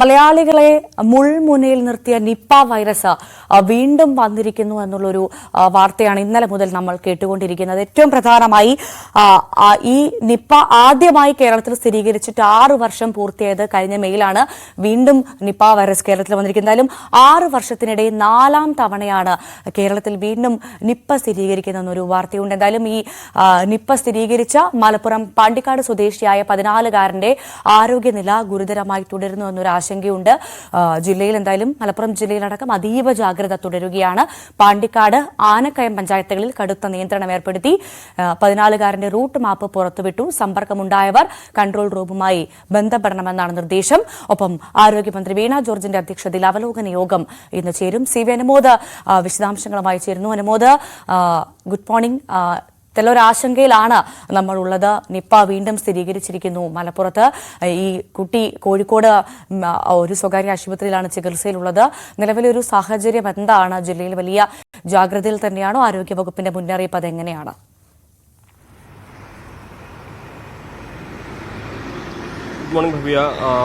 മലയാളികളെ മുൾമുനയിൽ നിർത്തിയ നിപ്പ വൈറസ് വീണ്ടും വന്നിരിക്കുന്നു എന്നുള്ളൊരു വാർത്തയാണ് ഇന്നലെ മുതൽ നമ്മൾ കേട്ടുകൊണ്ടിരിക്കുന്നത്. ഏറ്റവും പ്രധാനമായി ഈ നിപ്പ ആദ്യമായി കേരളത്തിൽ സ്ഥിരീകരിച്ചിട്ട് ആറ് വർഷം പൂർത്തിയായത് കഴിഞ്ഞ മെയിലാണ് വീണ്ടും നിപ്പ വൈറസ് കേരളത്തിൽ വന്നിരിക്കുന്നത്. എന്തായാലും ആറ് വർഷത്തിനിടെ നാലാം തവണയാണ് കേരളത്തിൽ വീണ്ടും നിപ്പ സ്ഥിരീകരിക്കുന്ന എന്നൊരു വാർത്തയുണ്ട്. എന്തായാലും ഈ നിപ്പ സ്ഥിരീകരിച്ച മലപ്പുറം പാണ്ടിക്കാട് സ്വദേശിയായ പതിനാലുകാരന്റെ ആരോഗ്യനില ഗുരുതരമായി തുടരുന്നു എന്നൊരു ആശങ്കയുണ്ട്. ജില്ലയിൽ എന്തായാലും മലപ്പുറം ജില്ലയിലടക്കം അതീവ ജാഗ്രത തുടരുകയാണ്. പാണ്ടിക്കാട് ആനക്കയം പഞ്ചായത്തുകളിൽ കടുത്ത നിയന്ത്രണം ഏർപ്പെടുത്തി. പതിനാലുകാരന്റെ റൂട്ട് മാപ്പ് പുറത്തുവിട്ടു. സമ്പർക്കമുണ്ടായവർ കൺട്രോൾ റൂമുമായി ബന്ധപ്പെടണമെന്നാണ് നിർദ്ദേശം. ഒപ്പം ആരോഗ്യമന്ത്രി വീണ ജോർജിന്റെ അധ്യക്ഷതയിൽ അവലോകന യോഗം ഇന്ന് ചേരും. സി വി അനുമോദ് വിശദാംശങ്ങളുമായി ചേരുന്നു. Anumod good morning. ആ, ആശങ്കയിലാണ് നമ്മൾ ഉള്ളത് നിപ്പ വീണ്ടും സ്ഥിരീകരിച്ചിരിക്കുന്നു. മലപ്പുറത്ത് ഈ കുട്ടി കോഴിക്കോട് ഒരു സ്വകാര്യ ആശുപത്രിയിലാണ് ചികിത്സയിലുള്ളത്. നിലവിലെ ഒരു സാഹചര്യം എന്താണ്? ജില്ലയിൽ വലിയ ജാഗ്രതയിൽ തന്നെയാണോ? ആരോഗ്യവകുപ്പിന്റെ മുന്നറിയിപ്പ് അതെങ്ങനെയാണ്? Good morning Bhavya.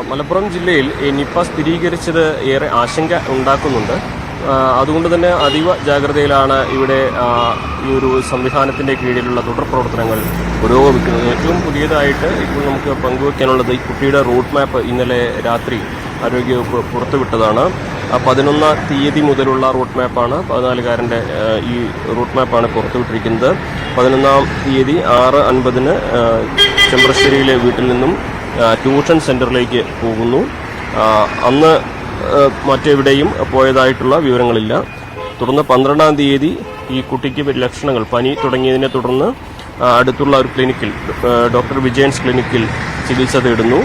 മലപ്പുറം ജില്ലയിൽ നിപ്പ സ്ഥിരീകരിച്ചത് ഏറെ ആശങ്ക ഉണ്ടാക്കുന്നുണ്ട്. അതുകൊണ്ട് തന്നെ അതീവ ജാഗ്രതയിലാണ് ഇവിടെ ഈ ഒരു സംവിധാനത്തിന്റെ കീഴിലുള്ള തുടർ പ്രവർത്തനങ്ങൾ പുരോഗമിക്കുന്നത്. ഏറ്റവും പുതിയതായിട്ട് ഇപ്പോൾ നമുക്ക് പങ്കുവയ്ക്കാനുള്ളത് ഈ കുട്ടിയുടെ റൂട്ട് മാപ്പ് ഇന്നലെ രാത്രി ആരോഗ്യവകുപ്പ് പുറത്തുവിട്ടതാണ്. പതിനൊന്നാം തീയതി മുതലുള്ള റൂട്ട് മാപ്പാണ് പതിനാലുകാരന്റെ ഈ റൂട്ട് മാപ്പാണ് പുറത്തുവിട്ടിരിക്കുന്നത്. പതിനൊന്നാം തീയതി ആറ് അൻപതിന് ചെമ്പ്രശ്ശേരിയിലെ വീട്ടിൽ നിന്നും ട്യൂഷൻ സെന്ററിലേക്ക് പോകുന്നു. അന്ന് മറ്റെവിടെയും പോയതായിട്ടുള്ള വിവരങ്ങളില്ല. തുടർന്ന് പന്ത്രണ്ടാം തീയതി ഈ കുട്ടിക്ക് ലക്ഷണങ്ങൾ പനി തുടങ്ങിയതിനെ തുടർന്ന് അടുത്തുള്ള ഒരു ക്ലിനിക്കിൽ ഡോക്ടർ വിജയൻസ് ക്ലിനിക്കിൽ ചികിത്സ തേടുന്നു.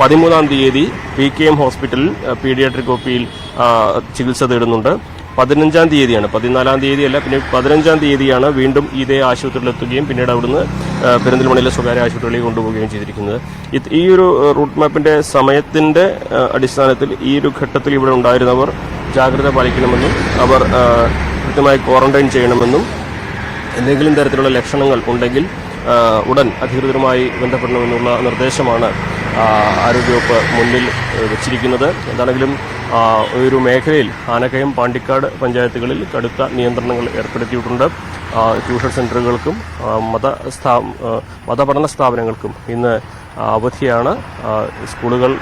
പതിമൂന്നാം തീയതി പി കെ എം ഹോസ്പിറ്റലിൽ പീഡിയാട്രിക് ഒപിയിൽ ചികിത്സ തേടുന്നുണ്ട്. പതിനഞ്ചാം തീയതിയാണ് പതിനാലാം തീയതിയല്ല പിന്നെ പതിനഞ്ചാം തീയതിയാണ് വീണ്ടും ഇതേ ആശുപത്രിയിൽ എത്തുകയും പിന്നീട് അവിടുന്ന് ആ, പെരിന്തൽമണ്ണയിലെ സ്വകാര്യ ആശുപത്രികളിൽ കൊണ്ടുപോവുകയും ചെയ്തിരിക്കുന്നത്. ഈ ഒരു റൂട്ട് മാപ്പിന്റെ സമയത്തിന്റെ അടിസ്ഥാനത്തിൽ ഈ ഒരു ഘട്ടത്തിൽ ഇവിടെ ഉണ്ടായിരുന്നവർ ജാഗ്രത പാലിക്കണമെന്നും അവർ കൃത്യമായി ക്വാറന്റൈൻ ചെയ്യണമെന്നും എന്തെങ്കിലും തരത്തിലുള്ള ലക്ഷണങ്ങൾ ഉണ്ടെങ്കിൽ ഉടൻ അധികൃതരുമായി ബന്ധപ്പെടണമെന്നുള്ള നിർദ്ദേശമാണ് ആരോഗ്യവകുപ്പ് മുന്നിൽ വെച്ചിരിക്കുന്നത്. എന്താണെങ്കിലും ഒരു മേഖലയിൽ ആനക്കയം പാണ്ടിക്കാട് പഞ്ചായത്തുകളിൽ കടുത്ത നിയന്ത്രണങ്ങൾ ഏർപ്പെടുത്തിയിട്ടുണ്ട്. ട്യൂഷൻ സെന്ററുകൾക്കും മത സ്ഥാ മതപഠന സ്ഥാപനങ്ങൾക്കും ഇന്ന് അവധിയാണ്. സ്കൂളുകൾ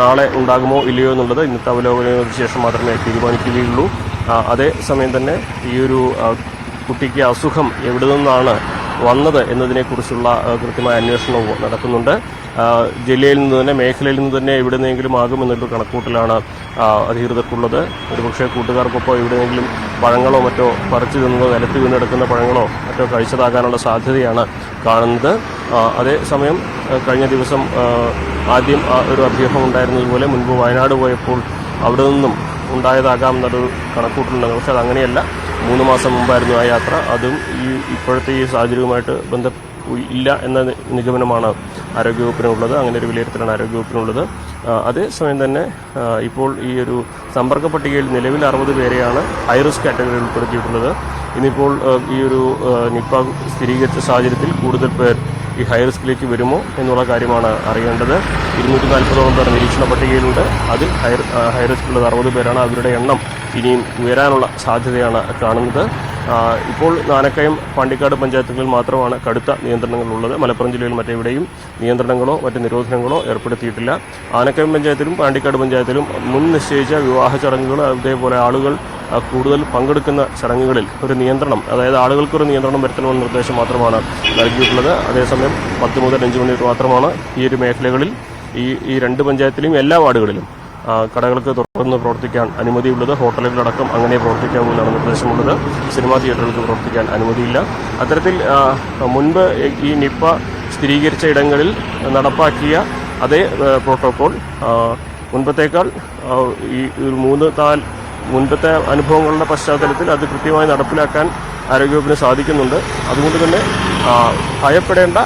നാളെ ഉണ്ടാകുമോ ഇല്ലയോ എന്നുള്ളത് ഇന്നത്തെ അവലോകനത്തിന് ശേഷം മാത്രമേ തീരുമാനിക്കുകയുള്ളൂ. അതേസമയം തന്നെ ഈ ഒരു കുട്ടിക്ക് അസുഖം എവിടെ നിന്നാണ് വന്നത് എന്നതിനെക്കുറിച്ചുള്ള കൃത്യമായ അന്വേഷണവും നടക്കുന്നുണ്ട്. ജില്ലയിൽ നിന്ന് തന്നെ മേഖലയിൽ നിന്ന് തന്നെ എവിടെ നിന്നെങ്കിലും ആകുമെന്നൊരു കണക്കൂട്ടലാണ് അധികൃതർക്കുള്ളത്. ഒരുപക്ഷെ കൂട്ടുകാർക്കൊപ്പം എവിടെയെങ്കിലും പഴങ്ങളോ മറ്റോ പറിച്ചു തിന്നതോ നിലത്ത് വീണ്ടെടുക്കുന്ന പഴങ്ങളോ മറ്റോ കഴിച്ചതാകാനുള്ള സാധ്യതയാണ് കാണുന്നത്. അതേസമയം കഴിഞ്ഞ ദിവസം ആദ്യം ഒരു അഭ്യൂഹം ഉണ്ടായിരുന്നതുപോലെ മുൻപ് വയനാട് പോയപ്പോൾ അവിടെ നിന്നും ഉണ്ടായതാകാം എന്നൊരു കണക്കൂട്ടലുണ്ട്. പക്ഷെ അതങ്ങനെയല്ല. മൂന്ന് മാസം മുമ്പായിരുന്നു ആ യാത്ര. അതും ഈ ഇപ്പോഴത്തെ ഈ സാഹചര്യവുമായിട്ട് ബന്ധ ഇല്ല എന്ന നിഗമനമാണ് ആരോഗ്യവകുപ്പിനുള്ളത്. അങ്ങനെ ഒരു വിലയിരുത്തലാണ് ആരോഗ്യവകുപ്പിനുള്ളത്. അതേസമയം തന്നെ ഇപ്പോൾ ഈ ഒരു സമ്പർക്ക പട്ടികയിൽ നിലവിൽ അറുപത് പേരെയാണ് ഹൈ റിസ്ക് കാറ്റഗറിയിൽ ഉൾപ്പെടുത്തിയിട്ടുള്ളത്. ഇന്നിപ്പോൾ ഈ ഒരു നിപ്പ സ്ഥിരീകരിച്ച സാഹചര്യത്തിൽ കൂടുതൽ പേർ ഈ ഹൈ റിസ്കിലേക്ക് വരുമോ എന്നുള്ള കാര്യമാണ് അറിയേണ്ടത്. ഇരുന്നൂറ്റി നാൽപ്പതോളം പേർ നിരീക്ഷണ പട്ടികയിലുണ്ട്. അതിൽ ഹൈ ഹൈറിസ്കുള്ളത് റിസ്ക് അറുപത് പേരാണ്. അവരുടെ എണ്ണം ഇനിയും ഉയരാനുള്ള സാധ്യതയാണ് കാണുന്നത്. ഇപ്പോൾ നാനക്കയം പാണ്ടിക്കാട് പഞ്ചായത്തുകളിൽ മാത്രമാണ് കടുത്ത നിയന്ത്രണങ്ങളുള്ളത്. മലപ്പുറം ജില്ലയിൽ മറ്റെവിടെയും നിയന്ത്രണങ്ങളോ മറ്റ് നിരോധനങ്ങളോ ഏർപ്പെടുത്തിയിട്ടില്ല. ആനക്കയം പഞ്ചായത്തിലും പാണ്ടിക്കാട് പഞ്ചായത്തിലും മുൻ നിശ്ചയിച്ച വിവാഹ ചടങ്ങുകൾ അതേപോലെ ആളുകൾ കൂടുതൽ പങ്കെടുക്കുന്ന ചടങ്ങുകളിൽ ഒരു നിയന്ത്രണം അതായത് ആളുകൾക്കൊരു നിയന്ത്രണം വരുത്തണമെന്ന നിർദ്ദേശം മാത്രമാണ് നൽകിയിട്ടുള്ളത്. അതേസമയം പത്ത് മുതൽ അഞ്ച് മണി മാത്രമാണ് ഈ ഒരു മേഖലകളിൽ ഈ ഈ രണ്ട് പഞ്ചായത്തിലെയും എല്ലാ വാർഡുകളിലും കടകൾക്ക് തുറന്ന് പ്രവർത്തിക്കാൻ അനുമതിയുള്ളത് ഹോട്ടലുകളടക്കം അങ്ങനെ പ്രവർത്തിക്കാമെന്നാണ് നിർദ്ദേശമുള്ളത്. സിനിമാ തിയേറ്ററുകൾക്ക് പ്രവർത്തിക്കാൻ അനുമതിയില്ല. അത്തരത്തിൽ മുൻപ് ഈ നിപ്പ സ്ഥിരീകരിച്ച ഇടങ്ങളിൽ നടപ്പാക്കിയ അതേ പ്രോട്ടോകോൾ. മുൻപത്തേക്കാൾ ഈ മൂന്ന് താൽ മുൻപത്തെ അനുഭവങ്ങളുടെ പശ്ചാത്തലത്തിൽ അത് കൃത്യമായി നടപ്പിലാക്കാൻ ആരോഗ്യവകുപ്പിന് സാധിക്കുന്നുണ്ട്. അതുകൊണ്ട് തന്നെ ഭയപ്പെടേണ്ട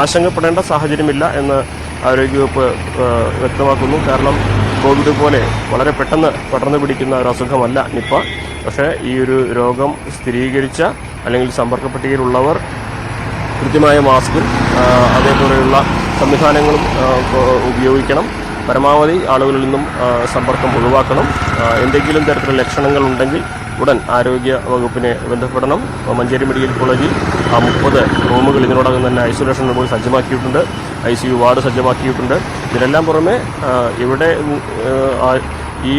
ആശങ്കപ്പെടേണ്ട സാഹചര്യമില്ല എന്ന് ആരോഗ്യവകുപ്പ് വ്യക്തമാക്കുന്നു. കാരണം കോവിഡ് പോലെ വളരെ പെട്ടെന്ന് പടർന്നു പിടിക്കുന്ന ഒരു അസുഖമല്ല നിപ്പ. പക്ഷേ ഈ ഒരു രോഗം സ്ഥിരീകരിച്ച അല്ലെങ്കിൽ സമ്പർക്ക പട്ടികയിലുള്ളവർ കൃത്യമായ മാസ്ക് അതേപോലെയുള്ള സംവിധാനങ്ങളും ഉപയോഗിക്കണം. പരമാവധി ആളുകളിൽ നിന്നും സമ്പർക്കം ഒഴിവാക്കണം. എന്തെങ്കിലും തരത്തിലുള്ള ലക്ഷണങ്ങൾ ഉണ്ടെങ്കിൽ ഉടൻ ആരോഗ്യ വകുപ്പിനെ ബന്ധപ്പെടണം. മഞ്ചേരി മെഡിക്കൽ കോളേജിൽ ആ മുപ്പത് റൂമുകൾ ഇതിനോടകം തന്നെ ഐസൊലേഷൻ റൂമുകൾ സജ്ജമാക്കിയിട്ടുണ്ട്. ഐ സി യു വാർഡ് സജ്ജമാക്കിയിട്ടുണ്ട്. ഇതിനെല്ലാം പുറമെ ഇവിടെ ഈ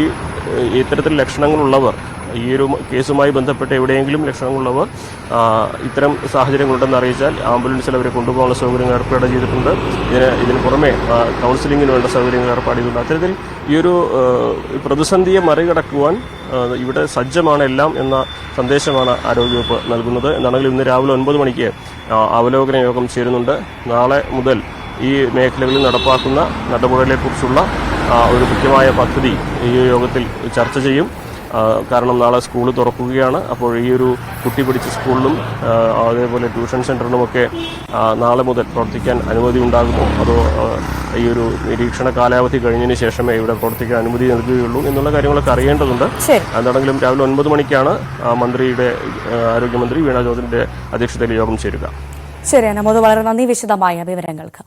ഇത്തരത്തിൽ ലക്ഷണങ്ങളുള്ളവർ ഈ ഒരു കേസുമായി ബന്ധപ്പെട്ട് എവിടെയെങ്കിലും ലക്ഷണങ്ങളുള്ളവർ ഇത്തരം സാഹചര്യങ്ങളുണ്ടെന്ന് അറിയിച്ചാൽ ആംബുലൻസിൽ അവരെ കൊണ്ടുപോകാനുള്ള സൗകര്യങ്ങൾ ഏർപ്പാട് ചെയ്തിട്ടുണ്ട്. ഇതിന് ഇതിന് പുറമെ കൗൺസിലിങ്ങിന് വേണ്ട സൗകര്യങ്ങൾ ഏർപ്പാട് ചെയ്തിട്ടുണ്ട്. അത്തരത്തിൽ ഈ ഒരു പ്രതിസന്ധിയെ മറികടക്കുവാൻ ഇവിടെ സജ്ജമാണ് എല്ലാം എന്ന സന്ദേശമാണ് ആരോഗ്യവകുപ്പ് നൽകുന്നത്. എന്നാണെങ്കിലും ഇന്ന് രാവിലെ ഒൻപത് മണിക്ക് അവലോകന യോഗം ചേരുന്നുണ്ട്. നാളെ മുതൽ ഈ മേഖലകളിൽ നടപ്പാക്കുന്ന നടപടികളെക്കുറിച്ചുള്ള ഒരു കൃത്യമായ പദ്ധതി ഈ യോഗത്തിൽ ചർച്ച ചെയ്യും. കാരണം നാളെ സ്കൂൾ തുറക്കുകയാണ്. അപ്പോൾ ഈ ഒരു കുട്ടി പിടിച്ച സ്കൂളിലും അതേപോലെ ട്യൂഷൻ സെന്ററിനുമൊക്കെ നാളെ മുതൽ പ്രവർത്തിക്കാൻ അനുമതി ഉണ്ടാകുമോ? അതോ ഈ ഒരു നിരീക്ഷണ കാലാവധി കഴിഞ്ഞതിന് ശേഷമേ ഇവിടെ പ്രവർത്തിക്കാൻ അനുമതി നൽകുകയുള്ളൂ എന്നുള്ള കാര്യങ്ങളൊക്കെ അറിയേണ്ടതുണ്ട്. എന്താണെങ്കിലും രാവിലെ ഒൻപത് മണിക്കാണ് മന്ത്രിയുടെ ആരോഗ്യമന്ത്രി വീണാ ജോർജിന്റെ അധ്യക്ഷതയിൽ യോഗം ചേരുക. ശരി വളരെ നന്ദി. വിശദമായ വിവരങ്ങൾക്ക്.